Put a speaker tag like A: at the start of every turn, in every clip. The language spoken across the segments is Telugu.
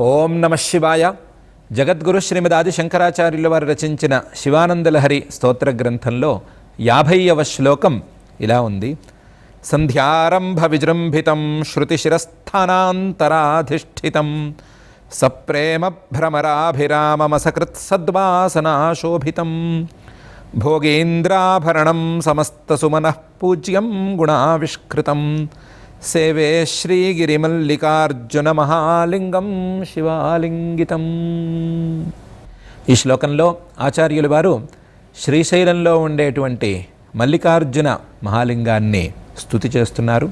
A: ఓం నమ శివాయ. జగద్గురు శ్రీమదాది శంకరాచార్యుల వారు రచించిన శివానందలహరి స్తోత్ర గ్రంథంలో యాభైవ శ్లోకం ఇలా ఉంది. సంధ్యారంభ విజృంభితం శృతిశిరస్థానాంతరాధిష్ఠితం. సప్రేమ భ్రమరాభిరామమసకృత్ సద్వాసనాశోభితం. భోగేంద్రాభరణం సమస్తసుమనః పూజ్యం గుణావిష్కృతం. సేవే శ్రీగిరిమల్లికార్జున మహాలింగం శివాలింగితం. ఈ శ్లోకంలో ఆచార్యులు వారు శ్రీశైలంలో ఉండేటువంటి మల్లికార్జున మహాలింగాన్ని స్థుతి చేస్తున్నారు.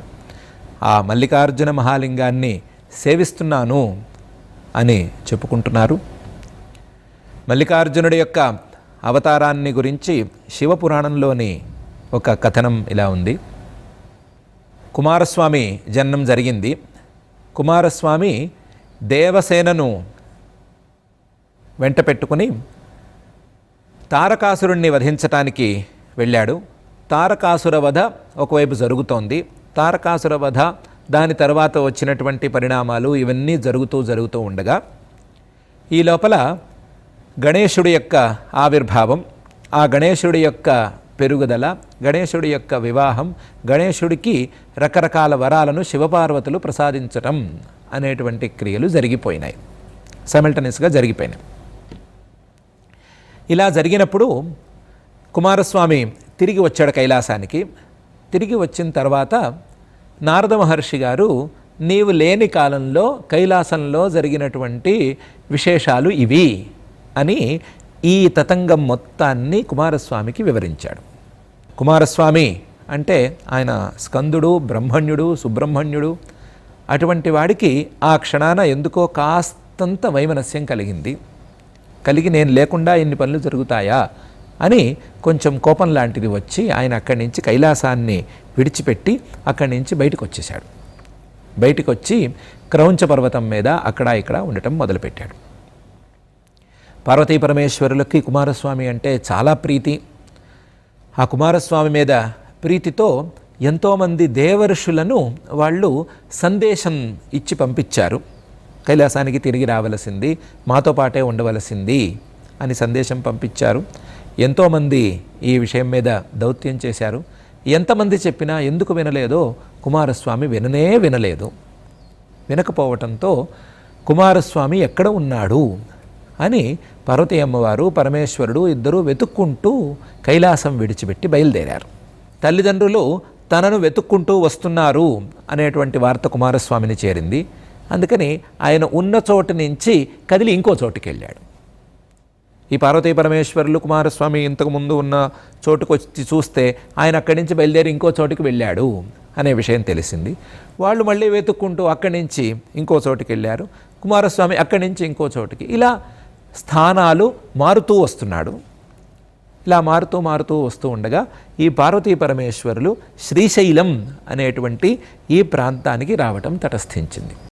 A: ఆ మల్లికార్జున మహాలింగాన్ని సేవిస్తున్నాను అని చెప్పుకుంటున్నారు. మల్లికార్జునుడి యొక్క అవతారాన్ని గురించి శివపురాణంలోని ఒక కథనం ఇలా ఉంది. కుమారస్వామి జన్మం జరిగింది. కుమారస్వామి దేవసేనను వెంట పెట్టుకుని తారకాసురుణ్ణి వధించటానికి వెళ్ళాడు. తారకాసుర వధ ఒకవైపు జరుగుతోంది. తారకాసుర వధ దాని తర్వాత వచ్చినటువంటి పరిణామాలు ఇవన్నీ జరుగుతూ జరుగుతూ ఉండగా ఈ లోపల గణేశుడి యొక్క ఆవిర్భావం ఆ గణేశుడి యొక్క పెరుగుదల గణేశుడి యొక్క వివాహం గణేశుడికి రకరకాల వరాలను శివపార్వతులు ప్రసాదించటం అనేటువంటి క్రియలు జరిగిపోయినాయి. సైమల్టనియస్గా జరిగిపోయినాయి. ఇలా జరిగినప్పుడు కుమారస్వామి తిరిగి వచ్చాడు కైలాసానికి. తిరిగి వచ్చిన తర్వాత నారద మహర్షి గారు నీవు లేని కాలంలో కైలాసంలో జరిగినటువంటి విశేషాలు ఇవి అని ఈ తతంగం మొత్తాన్ని కుమారస్వామికి వివరించాడు. కుమారస్వామి అంటే ఆయన స్కందుడు బ్రహ్మణ్యుడు సుబ్రహ్మణ్యుడు అటువంటి వాడికి ఆ క్షణాన ఎందుకో కాస్తంత వైమనస్యం కలిగింది. కలిగి నేను లేకుండా ఇన్ని పనులు జరుగుతాయా అని కొంచెం కోపం లాంటిది వచ్చి ఆయన అక్కడి నుంచి కైలాసాన్ని విడిచిపెట్టి అక్కడి నుంచి బయటకు వచ్చేశాడు బయటకు వచ్చి క్రౌంచ పర్వతం మీద అక్కడ ఇక్కడ ఉండటం మొదలుపెట్టాడు. పార్వతీ పరమేశ్వరులకి కుమారస్వామి అంటే చాలా ప్రీతి. ఆ కుమారస్వామి మీద ప్రీతితో ఎంతోమంది దేవర్షులను వాళ్ళు సందేశం ఇచ్చి పంపించారు. కైలాసానికి తిరిగి రావలసింది మాతో పాటే ఉండవలసింది అని సందేశం పంపించారు. ఎంతోమంది ఈ విషయం మీద దౌత్యం చేశారు. ఎంతమంది చెప్పినా ఎందుకు వినలేదో కుమారస్వామి విననే వినలేదు. వినకపోవటంతో కుమారస్వామి ఎక్కడ ఉన్నాడు? అని పార్వతీ అమ్మవారు పరమేశ్వరుడు ఇద్దరూ వెతుక్కుంటూ కైలాసం విడిచిపెట్టి బయలుదేరారు. తల్లిదండ్రులు తనను వెతుక్కుంటూ వస్తున్నారు అనేటువంటి వార్త కుమారస్వామిని చేరింది. అందుకని ఆయన ఉన్న చోటు నుంచి కదిలి ఇంకో చోటుకి వెళ్ళాడు ఈ పార్వతీ పరమేశ్వరులు కుమారస్వామి ఇంతకుముందు ఉన్న చోటుకు వచ్చి చూస్తే ఆయన అక్కడి నుంచి బయలుదేరి ఇంకో చోటుకి వెళ్ళాడు అనే విషయం తెలిసింది. వాళ్ళు మళ్ళీ వెతుక్కుంటూ అక్కడి నుంచి ఇంకో చోటుకి వెళ్ళారు కుమారస్వామి అక్కడి నుంచి ఇంకో చోటుకి ఇలా స్థానాలు మారుతూ వస్తున్నాడు. ఇలా మారుతూ మారుతూ వస్తూ ఉండగా ఈ పార్వతీ పరమేశ్వరులు శ్రీశైలం అనేటువంటి ఈ ప్రాంతానికి రావటం తటస్థించింది.